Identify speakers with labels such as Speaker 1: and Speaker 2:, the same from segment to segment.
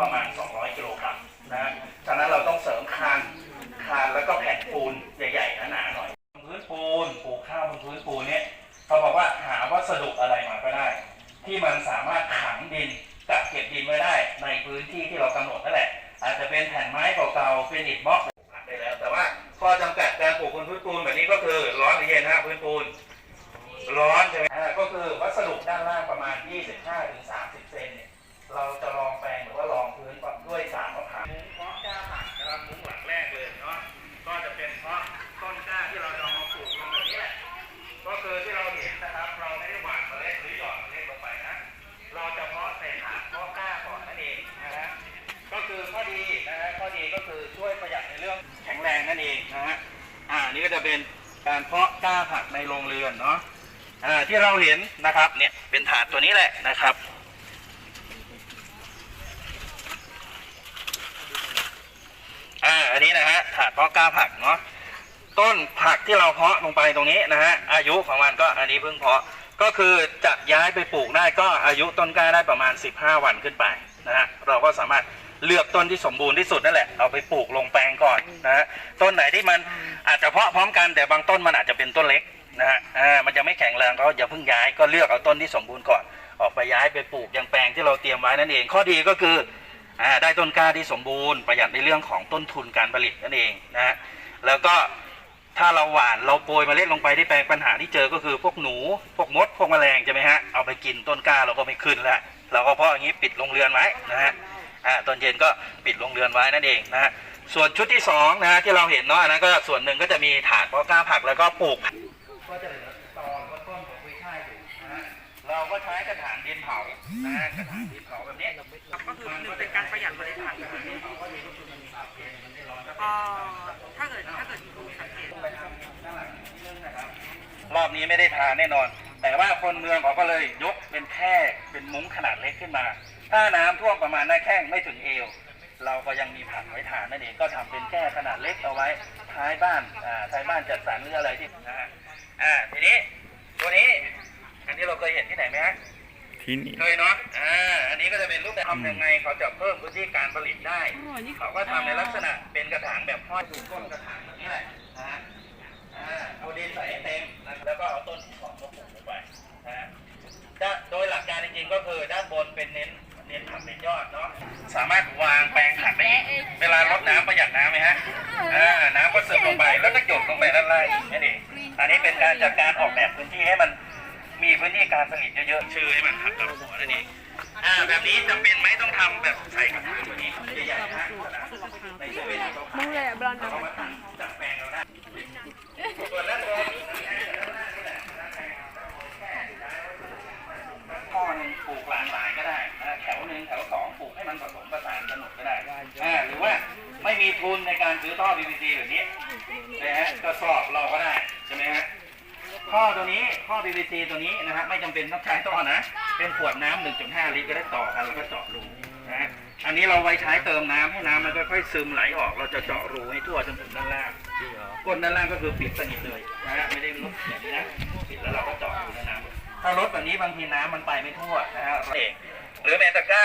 Speaker 1: ประมาณ 200 การเพาะกล้าผักในโรงเรือนเนาะอ่าที่เราเห็นนะครับเนี่ยเป็นถาดตัวนี้แหละนะครับอ่าอันนี้นะฮะถาดเพาะกล้าผักเนาะต้นผักที่เราเพาะลงไปตรงนี้นะฮะอายุของมันก็อันนี้เพิ่งเพาะก็คือจะย้ายไปปลูกได้ก็อายุต้นกล้าได้ประมาณ 15 วันขึ้นไปนะฮะเราก็สามารถ เลือกต้นที่สมบูรณ์ที่สุดนั่นแหละเอาไปปลูกลงแปลงก่อนนะฮะต้นไหนที่มันอาจจะเพาะพร้อมกันแต่บางต้นมันอาจจะเป็นต้นเล็กนะฮะอ่ามันจะไม่แข็งแรงก็อย่าเพิ่งย้ายก็เลือกเอาต้นที่สมบูรณ์ก่อน ออกไปย้ายไปปลูกยังแปลงที่เราเตรียมไว้นั่นเอง ข้อดีก็คืออ่าได้ต้นกล้าที่สมบูรณ์ประหยัดในเรื่องของต้นทุนการผลิตนั่นเองนะฮะแล้วก็ถ้าเราหว่านเราโปรยเมล็ดลงไปที่แปลงปัญหาที่เจอก็คือพวกหนูพวกมด พวกแมลงใช่ไหมฮะเอาไปกินต้นกล้าเราก็ไม่ขึ้นแล้วเราก็เพาะอย่างนี้ปิดโรงเรือนไว้นะฮะอ่า ตอนเย็นก็ปิดโรงเรือนไว้นั่นเองนะฮะส่วนชุดที่สองนะฮะที่เราเห็นเนาะอันนั้นก็ส่วนหนึ่งก็จะมีถาดเพาะกล้าผักแล้วก็ปลูกก็จะเหลือตอหรือว่าต้นของกุยช่ายอยู่นะฮะเราก็ใช้กระถางดินเผานะฮะกระถางดินเผาแบบนี้
Speaker 2: ก็คือหนึ่งเป็นการประหยัดเมล็ดพันธุ์นะคะเอ่อถ้าเกิดถ้าเกิดดูสังเกต
Speaker 1: รอบนี้ไม่ได้ทานแน่นอน แต่ว่าคนเมืองเขาก็เลยยกเป็นแค่เป็นมุ้งขนาดเล็กขึ้นมา ถ้าน้ำท่วมประมาณหน้าแข้งไม่ถึงเอว เราก็ยังมีผักไว้ทานนั่นเองก็ทำเป็นแค่ขนาดเล็กเอาไว้ท้ายบ้านอ่าท้ายบ้านจัดสรรหรืออะไรที่นะฮะอ่าทีนี้ตัวนี้ อันนี้เราเคยเห็นที่ไหนไหมฮะ
Speaker 3: ที่นี่
Speaker 1: เคยเนาะอ่าอันนี้ก็จะเป็นรูปแบบทำยังไงเขาจะเพิ่มพื้นที่การผลิตได้เขาก็ทำในลักษณะเป็นกระถางแบบห้อยอยู่ต้นกระถางแบบนี้แหละนะฮะอ่าเอาดินใส่ให้เต็มนะแล้วก็เอาต้นที่สองมาปลูกลงไปนะฮะด้านโดยหลักการจริงๆก็คือด้านบนเป็นเน้น เน้นผักเป็นยอดเนาะสามารถวางแปลงผักได้อีกเวลารดน้ำประหยัดน้ำไหมฮะอ่าน้ำก็ซึมลงไปแล้วก็หยดลงไปด้านล่างอีกนั่นเองอันนี้เป็นการจัดการออกแบบพื้นที่ให้มันมีพื้นที่การผลิตเยอะๆชื่อให้มันขับกับหัวนั่นเองอ่าแบบนี้จำเป็นไหมต้องทำแบบใส่กระถางแบบนี้ใหญ่ๆนะในเซเว่นที่เขาขาย
Speaker 4: มึงเลยอะบลอน
Speaker 1: เอามาทำจากแปลงเราได้ ส่วนด้านบนข้อหนึ่งปลูกหลากหลายก็ได้นะแถวหนึ่งแถวสองปลูกให้มันผสมผสานกันหมดก็ได้อ่าหรือว่าไม่มี ทุนในการซื้อท่อ PVC แบบนี้นะฮะกระสอบเราก็ได้ใช่ไหมฮะท่อตัวนี้ท่อ PVC ตัวนี้นะฮะไม่จำเป็นต้องใช้ท่อนะ เป็นขวดน้ำ1.5 ลิตรก็ได้ต่อกันแล้วก็เจาะรูนะฮะอันนี้เราไว้ใช้เติมน้ำให้น้ำมันค่อยๆซึมไหลออก เราจะเจาะรูให้ทั่วจนถึงด้านล่างก้นด้านล่างก็คือปิดสนิทเลยนะฮะไม่ได้ลดแบบนี้นะปิดแล้วเราก็เจาะรูในน้ำถ้าลดแบบนี้บางทีน้ำมันไปไม่ทั่วนะฮะเองหรือแมนตะก้า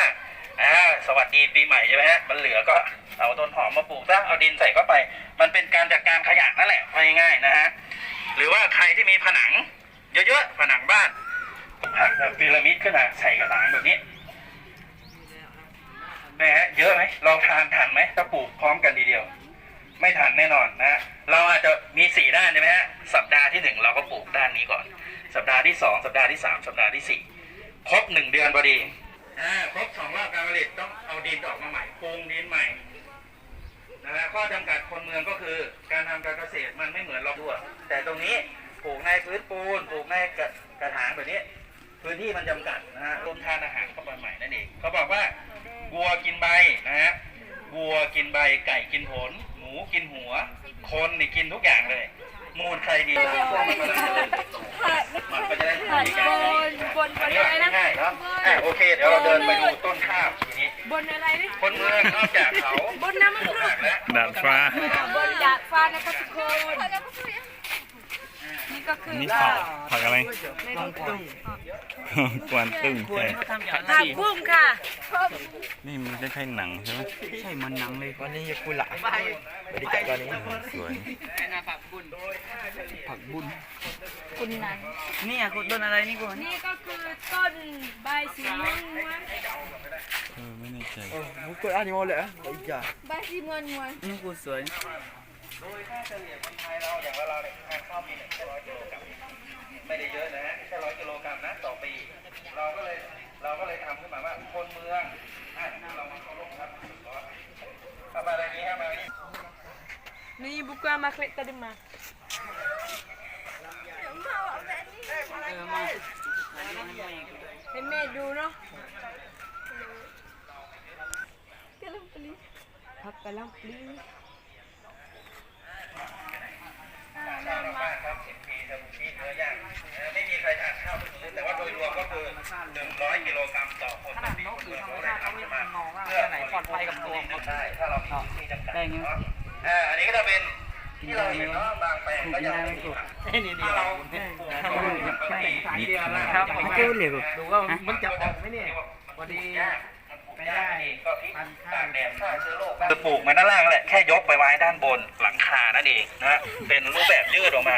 Speaker 1: อ่าสวัสดีปีใหม่ใช่ไหมฮะมันเหลือก็เอาต้นหอมมาปลูกซะเอาดินใส่เข้าไป มันเป็นการจัดการขยะนั่นแหละง่ายๆนะฮะหรือว่าใครที่มีผนัง เยอะๆผนังบ้านหักแบบพีระมิดขึ้นมาใส่กระถางแบบนี้นะฮะเยอะไหมเราทานทันไหมถ้าปลูกพร้อมกันทีเดียว ไม่ทันแน่นอนนะเราอาจจะมีสี่ด้านใช่ไหมฮะสัปดาห์ที่หนึ่งเราก็ปลูกด้านนี้ก่อน สัปดาห์ที่สองสัปดาห์ที่สามสัปดาห์ที่สี่ครบหนึ่งเดือนพอดี อ่าครบสองรอบการผลิตต้องเอาดินออกมาใหม่ปรุงดินใหม่นะฮะข้อจำกัดคนเมืองก็คือการทำการเกษตรมันไม่เหมือนเราทั่ว แต่ตรงนี้ปลูกในพื้นปูนปลูกในกระกระถางแบบนี้ พื้นที่มันจำกัดนะฮะรวมทานอาหารเข้าไปใหม่นั่นเองเขาบอกว่าวัวกินใบนะฮะวัวกินใบไก่กินผล หมูกินหัว คนนี่กินทุกอย่างเลย มูลใครดีพวกมันก็เลย มันก็จะได้ผลดีกัน
Speaker 4: บนบนบ
Speaker 1: อัน
Speaker 4: น
Speaker 1: นี้
Speaker 4: อะไรนะ
Speaker 1: ง่ายๆเนาะอะโอเค เดี๋ยวเราเดินไปดูต้นข้าวทีนี้
Speaker 4: บนอะไรนี่
Speaker 1: คนเมืองนอกจากเขา
Speaker 4: บนน้ำมัน
Speaker 1: ปลูก
Speaker 4: ครึ
Speaker 1: ผักแล้ว
Speaker 3: ดาดฟ้า
Speaker 4: บนดาดฟ้านะคะทุกคน
Speaker 1: นี่
Speaker 3: ก็คื
Speaker 4: อัน
Speaker 3: อ
Speaker 4: นี้ผักผักอะไร
Speaker 3: ไม่รู้จั ก
Speaker 4: กวนตึ้งใช่
Speaker 3: ผักบุ้งค่ะ
Speaker 4: นี่มันไม่ใช่หนังใช่ไหม
Speaker 5: ใช่มันหนังเลยวันนี้ยากุละไม่ได้จับตอนนี้
Speaker 4: สวย
Speaker 5: ผักบุญ
Speaker 3: คุณนั้น
Speaker 5: นี่อะคุณต้นอะไรนี่คุณ
Speaker 3: นี่ก็คือต้นใบสีม่วงม่วง
Speaker 4: เออไม่แน่ใจ
Speaker 5: เออมุกกดอันนี้มาเลยอะไอ้จ่า
Speaker 3: ใบสีม่วงม่วง
Speaker 5: นี่คุณสวย
Speaker 1: โดยค่าเฉลี่ยคนไทยเราอย่างเราเนี่ยทานข้าวปีหนึ่งแค่ร้อยกิโลกรัม ไม่ได้เยอะนะฮะแค่ร้อยกิโลกรัมนะต่อปี เราก็เลยเราก็เลยทำขึ้นมาว่าคนเมืองอะเรามาเคารพครับเอามาอะไรนี้ครับมาอย่างนี้
Speaker 3: นี่บุกมาคลิกตาดิมา
Speaker 5: เออมา
Speaker 3: ให้แม่ดูเนาะ
Speaker 5: ผักกะหล่ำปลี
Speaker 1: ชาวบ้านครับสิบปีจะชีเนื้อย่างเออไม่มี ใครทานข้าวทุกมื้อแต่ว่าโดยรวมก็คือหนึ่งร้อยกิโลกรัมต่อคนต่อปีคนเมืองเขาเลยทำขึ้นมาเพื่อไหนปลอดภัยกับตัวใช่ถ้าเรามีพื้นที่จำกัดเนาะอ่าอันนี้ก็จะเป็นที่เราเห็นเนาะบางแปลงก็ยังไม่มีผัก
Speaker 5: นี่ดี
Speaker 1: ถ้าเราปลูกผักก็มี
Speaker 4: นิดหน่อย
Speaker 5: ครับผมก็เลยดูว่ามันจะ
Speaker 1: ออกไหมเนี่ยพอดี ไม่ได้ก็พริกตากแดดฆ่าเชื้อโรคคือปลูกมาด้านล่างแหละแค่ยกไปไว้ด้านบนหลังคานั่นเองนะฮะเป็นรูปแบบยืดออกมา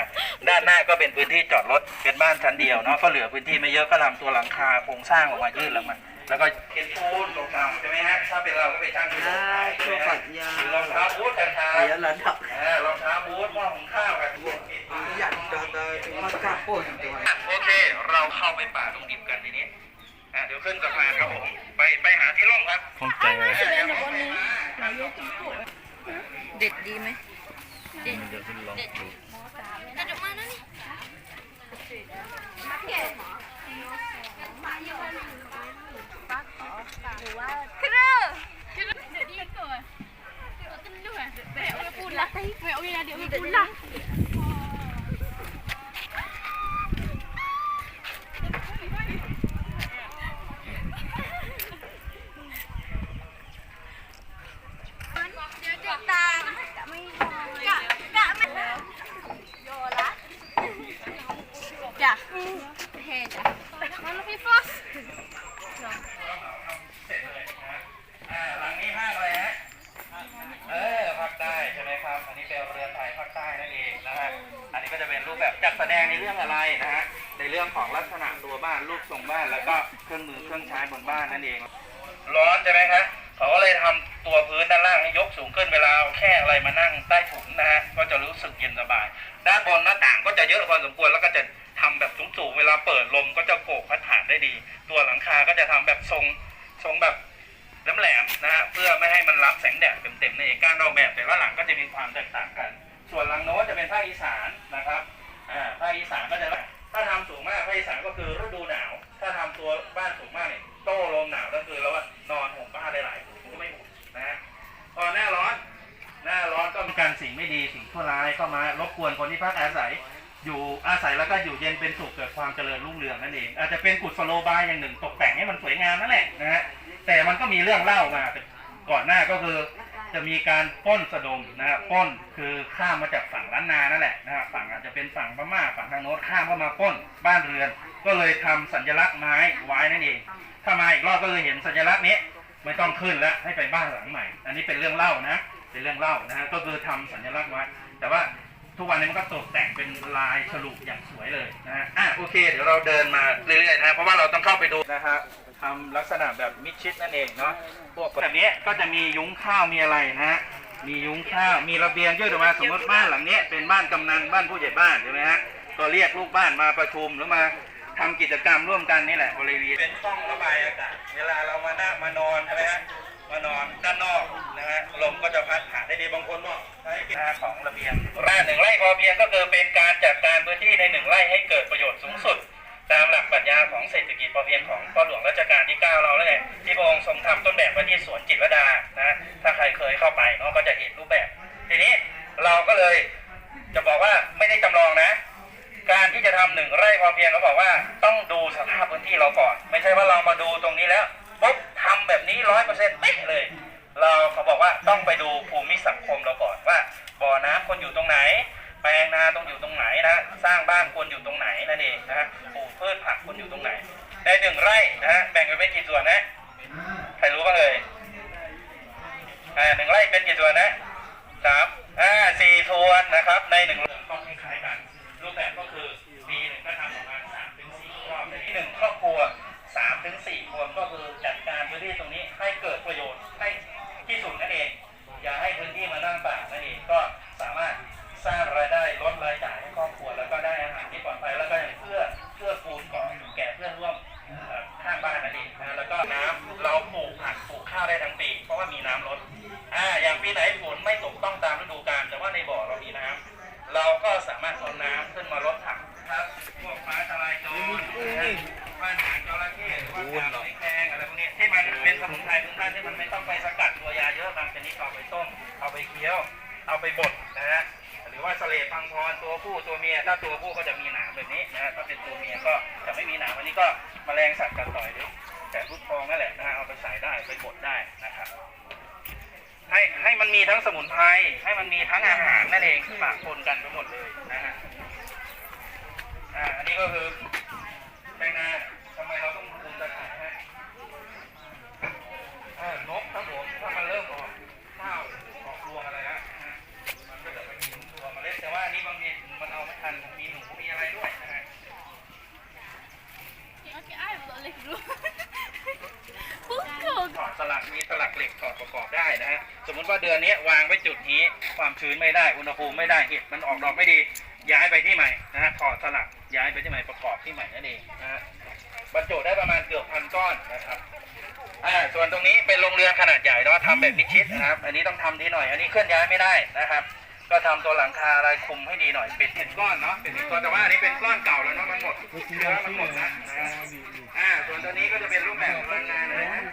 Speaker 1: ด้านหน้าก็เป็นพื้นที่จอดรถเป็นบ้านชั้นเดียวเนาะก็เหลือพื้นที่ไม่เยอะก็ทำตัวหลังคาโครงสร้างออกมายืดลงมาแล้วก็เขียนปูนลงตามใช่ไหมฮะถ้าเป็นเราก็ไปช่างที่โรงขายใช่ไหมฮะหรือรองเท้าบูทกันชา
Speaker 5: ไอ้ยันระดับ
Speaker 1: เออรองเท้าบูทหม้อหุงข้าวกันพวกนี้
Speaker 5: อยากจะเจอผักกาดป่นตัว
Speaker 1: อะโอเค เราเข้าไปป่าตรงดิบกันทีนี้ อะเดี๋ยวขึ้นสะพานครับผม ไปไปหาที่ร่มครับ
Speaker 4: ข้องใจอะไร
Speaker 1: เดี๋ยวผมไปหา
Speaker 3: เด็ดดีไหม
Speaker 4: มันจะขึ้นลองดู
Speaker 3: กระดกมานะนี่หรือว่าคือเดี๋ยวดีก่อนเดี๋ยวต้นด้วยเดี๋ยวเอาปูนละเดี๋ยวเอาเวลาเดี๋ยวมีปูนละ ตากะไม่กะกะไม่โยละจ้ะเฮจ้ะมันพี่ฟอส
Speaker 1: อ่าหลังนี้ห้างอะไรฮะ เออภาคใต้ใช่ไหมครับ อันนี้เป็นเรือนไทยภาคใต้นั่นเองนะฮะ อันนี้ก็จะเป็นรูปแบบจัดแสดงในเรื่องอะไรนะฮะ ในเรื่องของลักษณะตัวบ้านรูปทรงบ้านแล้วก็เครื่องมือเครื่องใช้บ นั่นเอง ร้อนใช่ไหมครับเขาก็เลยทำตัวพื้นด้านล่างให้ยกสูงขึ้นเวลาแค่อะไรมานั่งใต้ถุนนะฮะก็จะรู้สึกเย็นสบาย ด้านบนหน้าต่างก็จะเยอะพอสมควรแล้วก็จะทำแบบสูงๆเวลาเปิดลมก็จะโผล่พัดผ่านได้ดี ตัวหลังคาก็จะทำแบบทรงทรงแบบแหลมๆนะฮะเพื่อไม่ให้มันรับแสงแดดเต็มๆในเองการออกแบบแต่ละหลังก็จะมีความแตกต่างกัน ส่วนหลังโน้นจะเป็นภาคอีสานนะครับอ่าภาคอีสานก็จะ ถ้าทำสูงมากภาคอีสานก็คือฤดูหนาว ถ้าทำตัวบ้านสูงมากเนี่ยโต้ลมหนาวก็คือแล้วว่านอนห่มผ้าได้หลายผืนก็ไม่อุ่นนะฮะพอหน้าร้อน หน้าร้อนก็มีการสิ่งไม่ดีสิ่งชั่วร้ายเข้ามารบกวนคนที่พักอาศัย อยู่อาศัยแล้วก็อยู่เย็นเป็นสุขเกิดความเจริญรุ่งเรืองนั่นเองอาจจะเป็นกุศโลบายอย่างหนึ่งตกแต่งให้มันสวยงามนั่นแหละนะฮะแต่มันก็มีเรื่องเล่ามาก่อนหน้าก็คือ จะมีการปล้นสะดมนะฮะปล้นคือข้ามมาจากฝั่งล้านนานั่นแหละนะฮะฝั่งอาจจะเป็นฝั่งพม่าฝั่งทางโน้นข้ามเข้ามาปล้นบ้านเรือน ก็เลยทำสัญลักษณ์ไม้ไว้นั่นเอง ถ้ามาอีกรอบก็เลยเห็นสัญลักษณ์นี้ไม่ต้องขึ้นแล้วให้ไปบ้านหลังใหม่ อันนี้เป็นเรื่องเล่านะเป็นเรื่องเล่านะฮะก็คือทำสัญลักษณ์ไว้ แต่ว่าทุกวันนี้มันก็ตกแต่งเป็นลายฉลุอย่างสวยเลยนะฮะอะโอเค เดี๋ยวเราเดินมาเรื่อยๆนะเพราะว่าเราต้องเข้าไปดูนะฮะ ทำลักษณะแบบมิดชิดนั่นเองเนาะพวกแบบนี้ก็จะมียุ้งข้าวมีอะไรนะฮะมียุ้งข้าวมีระเบียงยืดออกมาสมมติบ้านหลังเนี้ยเป็นบ้านกำนันบ้านผู้ใหญ่บ้านใช่ไหมฮะก็เรียกลูกบ้านมาประชุมหรือมาทำกิจกรรมร่วมกันนี่แหละบริเวณเป็นช่องระบายอากาศเวลาเรามานั่งมานอนใช่ไหมฮะมานอนด้านนอกนะฮะลมก็จะพัดผ่านได้ดีบางคนบอกใช้เป็นของระเบียงไร่หนึ่งไร่พอเพียงก็คือเป็นการจัดการพื้นที่ในหนึ่งไร่ให้เกิดประโยชน์สูงสุด ตามหลักปรัชญาของเศรษฐกิจพอเพียงของพ่อหลวงรัชกาลที่ 9 เราแล้วแหละที่พระองค์ทรงทำต้นแบบไว้ที่สวนจิตรลดานะถ้าใครเคยเข้าไปเนาะก็จะเห็นรูปแบบ ทีนี้เราก็เลยจะบอกว่าไม่ได้จำลองนะ การที่จะทำหนึ่งไร่พอเพียงเขาบอกว่าต้องดูสภาพพื้นที่เราก่อน ไม่ใช่ว่าเรามาดูตรงนี้แล้วปุ๊บทำแบบนี้ร้อยเปอร์เซ็นต์เป๊ะเลย เราเขาบอกว่าต้องไปดูภูมิสังคมเราก่อนว่าบ่อน้ำคนอยู่ตรงไหน แปลงนาต้องอยู่ตรงไหนนะสร้างบ้านควรอยู่ตรงไหนนั่นเองนะฮะปลูกพืชผักควรอยู่ตรงไหนในหนึ่งไร่นะฮะแบ่งเป็นกี่ส่วนนะใครรู้บ้างเอ่ยอ่าหนึ่งไร่เป็นกี่ส่วนนะสามอ่าสี่ส่วนนะครับ ในหนึ่งเรือนก็คล้ายๆกันรูปแบบก็คือปีหนึ่งก็ทำประมาณสามถึงสี่รอบในที่หนึ่งครอบครัวสามถึงสี่คนก็คือจัดการพื้นที่ตรงนี้ให้เกิดประโยชน์ให้ที่สุดนั่นเอง อย่าให้พื้นที่มานั่งเปล่านั่นเองก็สามารถ สร้างรายได้ลดรายจ่ายให้ องปะปนกันไปหมดเลยนะฮะอ่าอันนี้ก็คือแปลงนาทำไมเราต้องคุมตะข่ายฮะอ่านกครับผมถ้ามันเริ่มออกข้าวออกรวงอะไรแล้วนะฮะมันก็จะไปกินตัวเมล็ดแต่ว่าอันนี้บางทีมันเอาไม่ทันมีหนูมีอะไรด้วยนะฮะ
Speaker 3: Okej, jag vill lägga då. Puckog.
Speaker 1: ถอดสลักมีสลัก เหล็กถอดประกอบได้นะฮะสมมุติว่าเดือนนี้วางไว้จุดนี้ความชื้นไม่ได้อุณหภูมิไม่ได้เห็ดมันออกดอกไม่ดีย้ายไปที่ใหม่นะฮะถอดสลักย้ายไปที่ใหม่ประกอบที่ใหม่นั่นเองนะฮะบรรจุได้ประมาณเกือบพันก้อนนะครับอ่าส่วนตรงนี้เป็นโรงเรือนขนาดใหญ่เนาะทำแบบมิดชิดนะครับ อันนี้ต้องทำดีหน่อยอันนี้เคลื่อนย้ายไม่ได้นะครับ ก็ทำตัวหลังคาอะไรคุมให้ดีหน่อยปิดเป็นก้อนเนาะเป็นก้อนแต่ว่าอันนี้เป็นก้อนเก่าแล้วเนาะมันหมดเชื้อมันหมดแล้วนะฮะอ่าส่วนตัวนี้ก็จะเป็นรูปแบบของโรงงานเลยนะ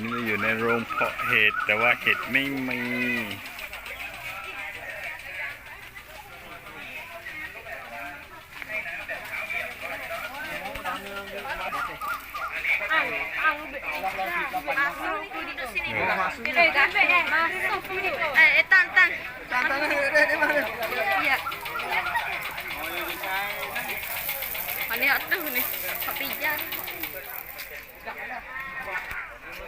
Speaker 4: นี่เาอยู่ในโรงเพาะเห็ดแต่ว่าเห็ดไม่มี
Speaker 3: วันนี้ตื่น
Speaker 5: เลยขอปย่าง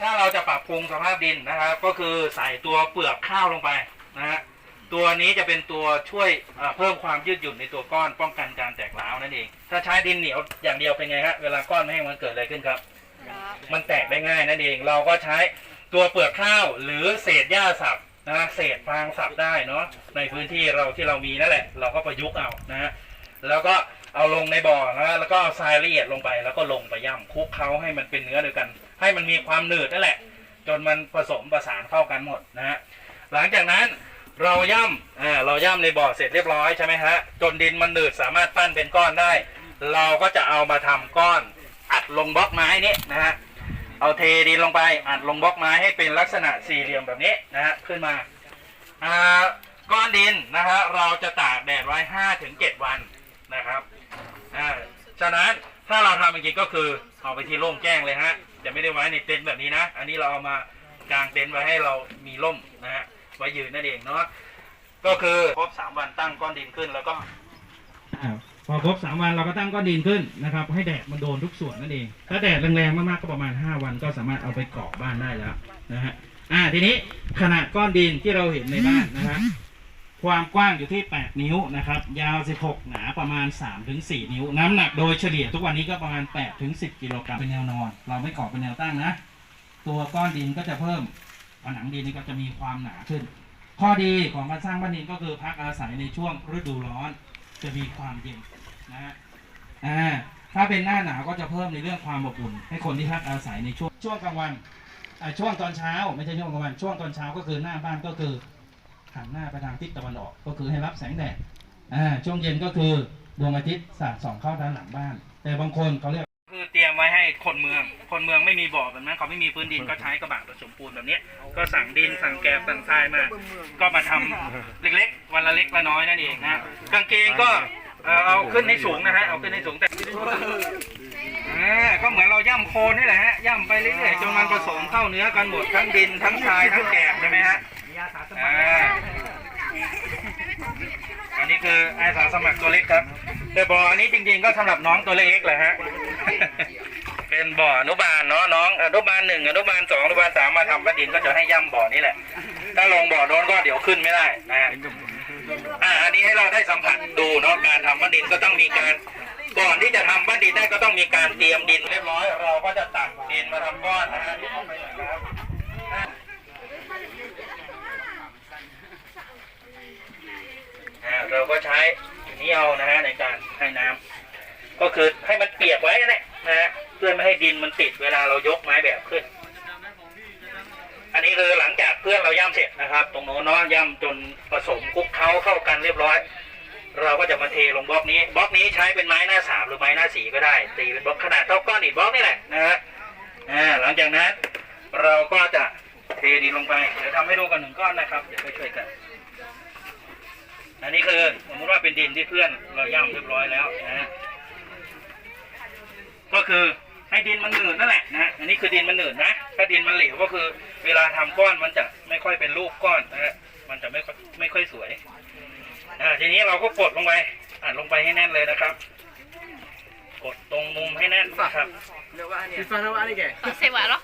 Speaker 1: ถ้าเราจะปรับปรุงสภาพดินนะครับ ก็คือใส่ตัวเปลือกข้าวลงไปนะฮะตัวนี้จะเป็นตัวช่วยเอ่อเพิ่มความยืดหยุ่นในตัวก้อนป้องกันการแตกร้าวนั่นเอง ถ้าใช้ดินเหนียวอย่างเดียวเป็นไงฮะเวลาก้อนไม่แห้งมันเกิดอะไรขึ้นครับ มันแตกได้ง่ายนั่นเอง เราก็ใช้ตัวเปลือกข้าวหรือเศษหญ้าสับนะเศษฟางสับได้เนาะในพื้นที่เราที่เรามีนั่นแหละ เราก็ประยุกต์เอานะฮะแล้วก็เอาลงในบ่อนะแล้วก็เอาทรายละเอียดลงไป แล้วก็ลงไปย่ำคลุกเคล้าให้มันเป็นเนื้อเดียวกัน ให้มันมีความหนืดนั่นแหละ จนมันผสมประสานเข้ากันหมดนะฮะหลังจากนั้นเราย่ำอ่าเราย่ำในบ่อเสร็จเรียบร้อยใช่ไหมฮะจนดินมันหนืดสามารถปั้นเป็นก้อนได้ เราก็จะเอามาทำก้อนอัดลงบล็อกไม้นี้นะฮะเอาเทดินลงไปอัดลงบล็อกไม้ให้เป็นลักษณะสี่เหลี่ยมแบบนี้นะฮะขึ้นมาอ่าก้อนดินนะฮะเราจะตากแดดไว้ห้าถึงเจ็ดวันนะครับอ่าฉะนั้นถ้าเราทำจริงก็คือเอาไปที่ร่มแจ้งเลยฮะ จะไม่ได้ไว้ในเต็นท์แบบนี้นะ อันนี้เราเอามากางเต็นท์ไว้ให้เรามีร่มนะฮะไว้ยืนนั่นเองเนาะก็คือครบสามวันตั้งก้อนดินขึ้นแล้วก็
Speaker 6: อ่าพอครบสามวันเราก็ตั้งก้อนดินขึ้นนะครับ ให้แดดมันโดนทุกส่วนนั่นเองถ้าแดดแรงๆมากๆก็ประมาณ 5 วันก็สามารถเอาไปกรอกบ้านได้แล้วนะฮะอ่าทีนี้ขนาดก้อนดินที่เราเห็นในบ้านนะฮะ ความกว้างอยู่ที่ 8 นิ้วนะครับ ยาว 16 หนาประมาณ 3-4 นิ้ว น้ำหนักโดยเฉลี่ยทุกวันนี้ก็ประมาณ 8-10 กิโลกรัมเป็นแนวนอน เราไม่กรอเป็นแนวตั้งนะ ตัวก้อนดินก็จะเพิ่มผนังดินนี่ก็จะมีความหนาขึ้น ข้อดีของการสร้างบ้านดินก็คือพักอาศัยในช่วงฤดูร้อน จะมีความเย็นนะฮะอ่าถ้าเป็นหน้าหนาวก็จะเพิ่มในเรื่องความอบอุ่น ให้คนที่พักอาศัยในช่วงช่วงกลางวัน
Speaker 1: ช่วงตอนเช้า ไม่ใช่ช่วงกลางวันช่วงตอนเช้าก็คือหน้าบ้านก็คือ หันหน้าไปทางทิศตะวันออก ก็คือให้รับแสงแดดอ่าช่วงเย็นก็คือดวงอาทิตย์สาดส่องเข้าด้านหลังบ้าน แต่บางคนเขาเรียกคือเตรียมไว้ให้คนเมือง คนเมืองไม่มีบ่อแบบนั้นเขาไม่มีพื้นดินก็ใช้กระบะผสมปูนแบบนี้ ก็สั่งดินสั่งแกบสั่งทรายมา ก็มาทำเล็กๆ วันละเล็กละน้อยนั่นเองนะกางเกงก็เอาขึ้นให้สูงนะฮะเอาขึ้นให้สูงแต่ก็เหมือนเราย่ำโคลนนี่แหละฮะย่ำไปเรื่อยๆจนมันผสมเข้าเนื้อกันหมดทั้งดินทั้งทรายทั้งแกบใช่ไหมฮะ อันนี้คืออาสาสมัครตัวเล็กครับแต่บ่ออันนี้จริงๆก็สำหรับน้องตัวเล็กแหละฮะ เป็นบ่ออนุบาลเนาะน้องอนุบาลหนึ่งอนุบาลสองอนุบาลสามมาทำกระดินก็จะให้ย่ำบ่อนี้แหละ ถ้าลงบ่อโดนก็เดี๋ยวขึ้นไม่ได้นะฮะอ่าอันนี้ให้เราได้สัมผัสดูเนาะการทำบ้านดินก็ต้องมีการก่อนที่จะทำบ้านดินได้ก็ต้องมีการเตรียมดินเรียบร้อย เราก็จะตักดินมาทำก้อนนะฮะเอาไปเลยนะครับอะอ่าเราก็ใช้อันนี้ เอานะฮะในการให้น้ำก็คือให้มันเปียกไว้นั่นแหละนะฮะเพื่อไม่ให้ดินมันติดเวลาเรายกไม้แบบขึ้น อันนี้คือหลังจากเพื่อนเราย่ำเสร็จนะครับ ตรงโน้นเนาะย่ำจนผสมคลุกเคล้าเข้ากันเรียบร้อย เราก็จะมาเทลงบล็อกนี้บล็อกนี้ใช้เป็นไม้หน้าสามหรือไม้หน้าสี่ก็ได้ตีเป็นบล็อกขนาดเท่าก้อนอิฐบล็อกนี่แหละนะฮะอ่าหลังจากนั้นเราก็จะเทดินลงไปเดี๋ยวทำให้ดูกันหนึ่งก้อนนะครับเดี๋ยวไปช่วยกัน อันนี้คือสมมติว่าเป็นดินที่เพื่อนเราย่ำเรียบร้อยแล้วนะฮะก็คือให้ดินมันหนืดนั่นแหละนะอันนี้คือดินมันหนืดนะ ถ้าดินมันเหลวก็คือ เวลาทำก้อนมันจะไม่ค่อยเป็นรูปก้อนนะฮะมันจะไม่ค่อยไม่ค่อยสวยอ่าทีนี้เราก็กดลงไปอัดลงไปให้แน่นเลยนะครับ กดตรงมุมให้แน่นนะครับ
Speaker 7: Sifan awak ni ke?
Speaker 3: Sewa loh.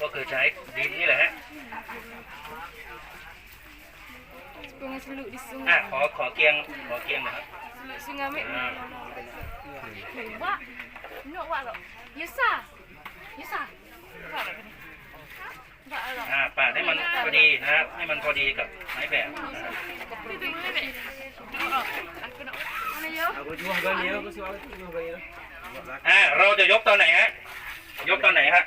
Speaker 8: ก็คือใช้ดินนี่แหละฮะ
Speaker 3: Sungai seluk di
Speaker 8: อะ
Speaker 3: sungai.
Speaker 8: ขอขอเกียงขอเกียงหนะครับ
Speaker 3: Seluk sungai mek.
Speaker 8: อ่า
Speaker 3: Wak. Nak wak loh. Yusa. Yusa. Wak loh ni. Wak loh.
Speaker 8: อ่าปาดให้มันพอดีนะฮะให้มันพอดีกับไม้แบบนะฮะ
Speaker 3: Pipi boleh mek. Nak loh. Aku nak. Mana yo?
Speaker 7: Aku cuma kali ya, aku suka cuma kali lah.
Speaker 8: อ่าเราจะยกตอนไหนฮะยกตอนไหนฮะ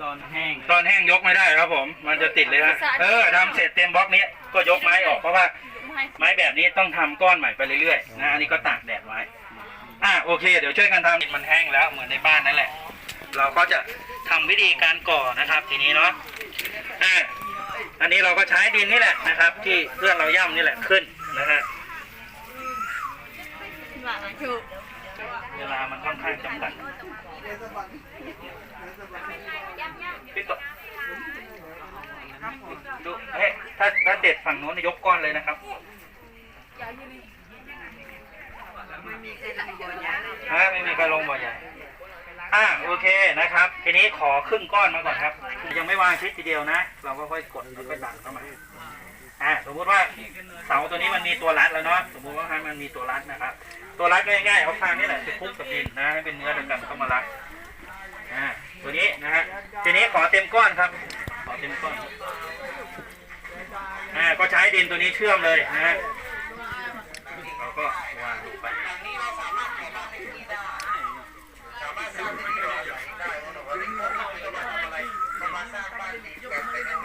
Speaker 7: Ton hang.
Speaker 8: ตอนแห้งยกไม่ได้ครับผม มันจะติดเลยฮะเออทำเสร็จเต็มบล็อกนี้ก็ยกไม้ออกเพราะว่า
Speaker 3: Mai.
Speaker 8: ไม้แบบนี้ต้องทำก้อนใหม่ไปเรื่อยๆนะอันนี้ก็ตากแดดไว้อะโอเค เดี๋ยวช่วยกันทำมันแห้งแล้วเหมือนในบ้านนั่นแหละ เราก็จะทำวิธีการก่อนะครับ ทีนี้เนาะอะอันนี้เราก็ใช้ดินนี่แหละนะครับ ที่เพื่อนเราย่ำนี่แหละขึ้นนะฮะ
Speaker 3: Wak lah tu.
Speaker 8: เวลามันค่อนข้างจำกัดพี่ตดูเฮ้ย ถ้าถ้าเด็ดฝั่งโน้นยกก้อนเลยนะครับฮะไม่มีใครลงบ่อใหญ่อ่าโอเคนะครับ ทีนี้ขอครึ่งก้อนมาก่อนครับ ยังไม่วางชิดทีเดียวนะ เราก็ค่อยกดแล้วก็ดันเข้ามาอ่าสมมุติว่าเสาตัวนี้มันมีตัวรัดแล้วเนาะสมมุติว่าให้มันมีตัวรัดนะครับ ตัวรัดก็ง่ายๆเอาทางนี่แหละไปคลุกกับดินนะให้เป็นเนื้อเดียวกันเข้ามารัดอ่าตัวนี้นะฮะทีนี้ขอเต็มก้อนครับ ขอเต็มก้อนอ่า ก็ใช้ดินตัวนี้เชื่อมเลยนะฮะเราก็วางลงไป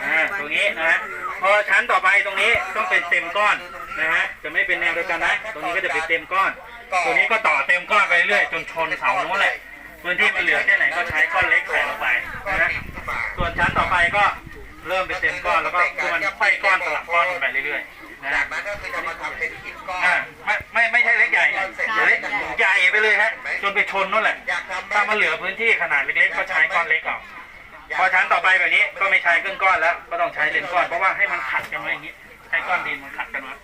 Speaker 8: อ่าตรงนี้นะฮะพอชั้นต่อไปตรงนี้ต้องเป็นเต็มก้อนนะฮะจะไม่เป็นแนวเดียวกันนะตรงนี้ก็จะเป็นเต็มก้อน ตรงนี้ก็ต่อเต็มก้อนไปเรื่อยจนชนเสาโน้นแหละพื้นที่มันเหลือแค่ไหนก็ใช้ก้อนเล็กใส่ลงไปนะฮะส่วนชั้นต่อไปก็ เริ่มเป็นเต็มก้อนแล้วก็คือมันไขว้ก้อนสลับก้อนกันไปเรื่อยๆนะ
Speaker 9: จา
Speaker 8: ฮะ
Speaker 9: กนั้นก็คือจะมาทำเป็นหินก้อน
Speaker 8: อ่าไม่ไม่ไม่ใช่เล็กใหญ่เล็กใหญ่ไปเลยฮะจนไปชนนั่นแหละ
Speaker 9: อยากทำ
Speaker 8: ถ้ามันเหลือพื้นที่ขนาดเล็กๆก็ใช้ก้อนเล็กเอาพอชั้นต่อไปแบบนี้ก็ไม่ใช้ครึ่งก้อนแล้ว ก็ต้องใช้เลนก้อนเพราะว่าให้มันขัดกันไว้อย่างนี้ใช้ก้อนดินมันขัดกันไว้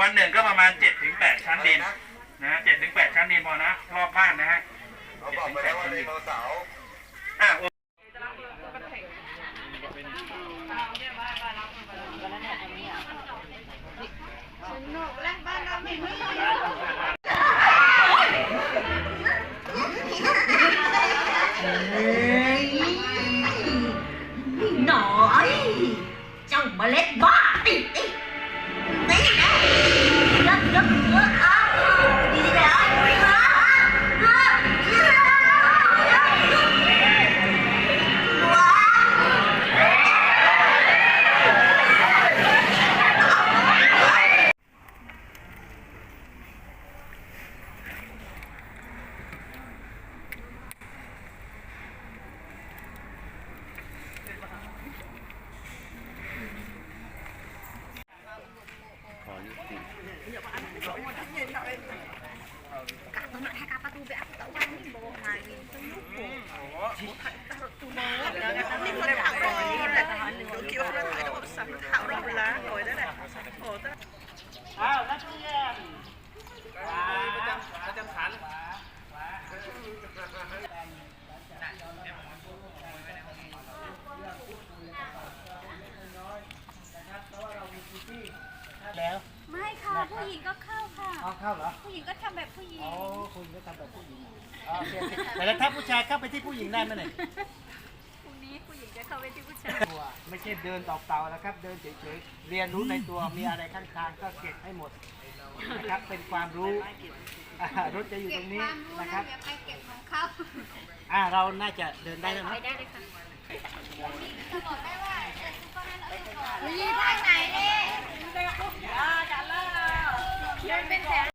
Speaker 8: วันหนึ่งก็ประมาณ7จ็ถึงแชั้นดินนะเจ็ดถึงแปดชั้นดินพอนะรอบบ้านนะฮะ
Speaker 9: เขาบอกไปแล้วว่าไดโนเสาร์
Speaker 8: อะ
Speaker 2: Let's go! เข้า
Speaker 6: เหรอ
Speaker 3: ผู้หญิงก็ทำแบบผู้หญิง
Speaker 6: อ๋คุณก็ทำแบบผู้หญิงโอเคโอเคแต่ถ้าผู้ชายเข้าไปที่ผู้หญิงได้ไหมเนี่ย
Speaker 3: พรุ่งนี้ผู้หญิงจะเข้าไปที่ผู้ชาย
Speaker 6: ตัวไม่ใช่เดินตอกเตาแล้วครับ เดินเฉยๆ เรียนรู้ในตัวมีอะไรข้างทางก็เก็บให้หมดนะครับ เป็นความรู้รถจะอยู่ตรงนี้นะครับ
Speaker 3: ไปเก็บของเขา
Speaker 6: อ่าเราน่าจะเดินได้แล้วเนไป
Speaker 3: ได้เลยค่ะจะบอกได้
Speaker 6: ว่าเออคุณนี่ยเอาอยู่ก่อน
Speaker 3: ร
Speaker 2: ี
Speaker 3: บไป็นแถว